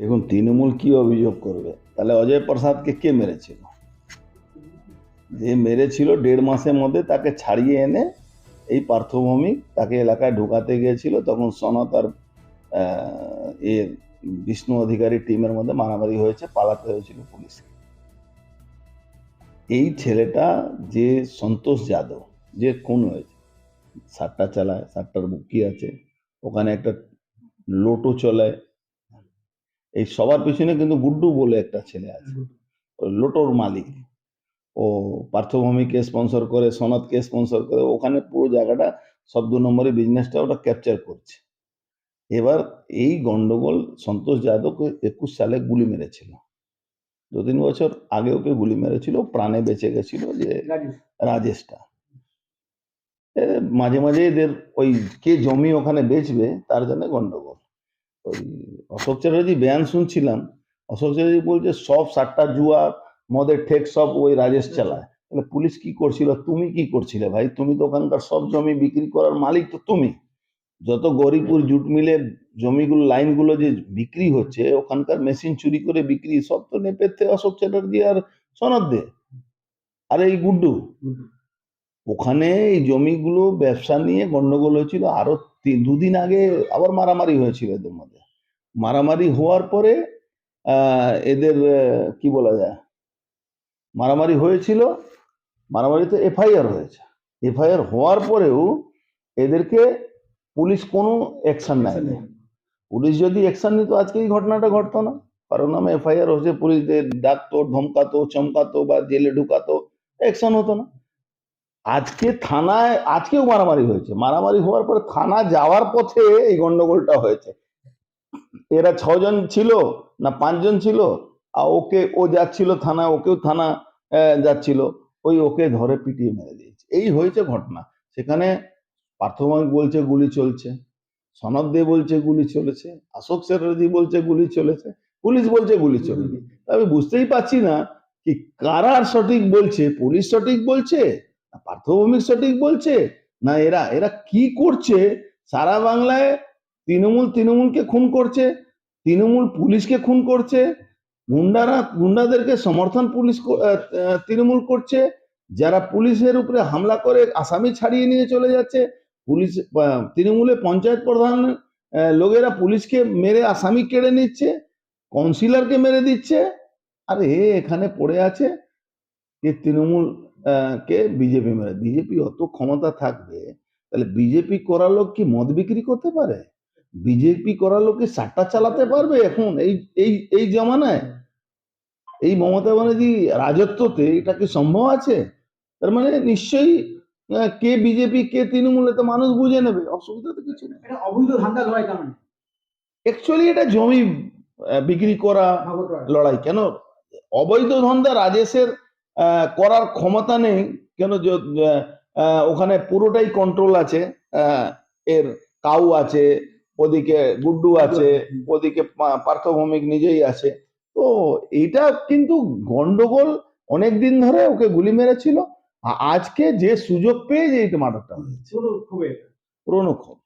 দেখুন, তৃণমূল কি অভিযোগ করবে? তাহলে অজয় প্রসাদকে কে মেরেছিল? যে মেরেছিল দেড় মাসের মধ্যে তাকে ছাড়িয়ে এনে এই পার্থভৌমিক তাকে এলাকায় ঢোকাতে গিয়েছিল। তখন সনত আর এর বিষ্ণু অধিকারী টিমের মধ্যে মারামারি হয়েছে, পালাতে হয়েছিল পুলিশকে। এই ছেলেটা যে সন্তোষ যাদব, যে খুন হয়েছে, সাতটা চালায়, সাতটার বুকি আছে, ওখানে একটা লোটো চলে এই সবার পিছনে কিন্তু গুড্ডু বলে একটা ছেলে আছে। ওই লোটোর মালিক। ও পার্থভূমিকে স্পন্সর করে সনদকে স্পন্সর করে ওখানে পুরো জায়গাটা সব দু নম্বরের বিজনেসটা ওটা ক্যাপচার করছে। এবার এই গন্ডগোল সন্তোষ যাদবকে একুশ সালে গুলি মেরেছিল। দু তিন বছর আগে ওকে গুলি মেরেছিল প্রাণে বেঁচে গেছিল যে রাজেশটা। মাঝে মাঝে এদের ওই কে জমি ওখানে বেচবে তার জন্য গন্ডগোল। ওই অশোক চ্যাটার্জি বয়ান শুনছিলাম। অশোক চ্যাটার্জি বলছে সব সাতটা জুয়া মদের ঠেক সব ওই রাজেশ চালায়। তাহলে পুলিশ কি করছিল? তুমি কি করছিলে ভাই? তুমি তো ওখানকার সব জমি বিক্রি করার মালিক তো তুমি। যত গরিপুর জুট মিলে জমিগুলো লাইনগুলো যে বিক্রি হচ্ছে ওখানকার মেশিন চুরি করে বিক্রি সব তো নেপেতে অশোক চ্যাটার্জি আর সনদ দে। আর এই গুড্ডু। ওখানে এই জমিগুলো ব্যবসা নিয়ে গন্ডগোল হয়েছিল আরও দুদিন আগে আবার মারামারি হয়েছিল এদের মধ্যে। মারামারি হওয়ার পরে আহ, এদের কি বলা যায়? মারামারি হয়েছিল মারামারিতে এফআইআর হয়েছে। এফআইআর হওয়ার পরেও এদেরকে পুলিশ কোনো অ্যাকশন নেয়নি। পুলিশ যদি অ্যাকশন নিত আজকে এই ঘটনাটা ঘটতো না। কারণ নামে এফআইআর হয়েছে পুলিশদের ডাকতো ধমকাতো চমকাতো বা জেলে ঢুকাতো অ্যাকশন হতো না। আজকে থানায়, আজকেও মারামারি হয়েছে। মারামারি হওয়ার পরে থানা যাওয়ার পথে এই গন্ডগোলটা হয়েছে। এরা ছজন ছিল না পাঁচজন ছিল? আর ওকে, ও যাচ্ছিল থানা, ওকেও থানা যাচ্ছিল। ওই ওকে ধরে পিটিয়ে মেরে দিয়েছে। এই হয়েছে ঘটনা। সেখানে পার্থভূমিক বলছে, গুলি চলছে। সনদ দে বলছে, গুলি চলেছে। অশোক চ্যাটার্জি বলছে, গুলি চলেছে। পুলিশ বলছে, গুলি চলেনি। আমি বুঝতেই পারছি না কি কারা সঠিক বলছে, পুলিশ সঠিক বলছে? পার্থভূমিক সঠিক বলছে? না, এরা এরা কি করছে? সারা বাংলায় তৃণমূল তৃণমূলকে খুন করছে, তৃণমূল পুলিশকে খুন করছে, গুন্ডারা, গুন্ডাদেরকে সমর্থন পুলিশ তৃণমূল করছে, যারা পুলিশের উপরে হামলা করে আসামি ছাড়িয়ে নিয়ে চলে যাচ্ছে, পুলিশ তৃণমূলে পঞ্চায়েত প্রধান লোকেরা পুলিশকে মেরে আসামি কেড়ে নিচ্ছে, কাউন্সিলরকে মেরে দিচ্ছে, আর এ এখানে পড়ে আছে যে তৃণমূল কে? বিজেপি মেরে বিজেপি অত ক্ষমতা থাকবে তাহলে বিজেপি করা লোক কি মদ বিক্রি করতে পারে? বিজেপি করা লোক কি সাট্টা চালাতে পারবে এখন? এই এই এই জমানায়? এই মমতা ব্যানার্জি রাজত্বতে এটা কি সম্ভব আছে? তার মানে নিশ্চয়ই কে বিজেপি কে তৃণমূল তো মানুষ বুঝে নেবে অসুবিধা তো কিছু নেই। এটা অবৈধ ধান্দা লড়াই তার মানে? অ্যাকচুয়ালি এটা জমি বিক্রি করা। লড়াই। কেন? অবৈধ ধন্দা রাজেশের করার ক্ষমতা নেই কেন ওখানে পুরোটাই কন্ট্রোল আছে এর কাউ আছে ওদিকে গুড্ডু আছে ওদিকে পার্থভৌমিক নিজেই আছে। তো এইটা কিন্তু গন্ডগোল অনেক দিন ধরে ওকে গুলি মেরেছিল। আজকে যে সুযোগ পেয়ে যে মার্ডারটা হয়েছে। খুবই পুরনো খবর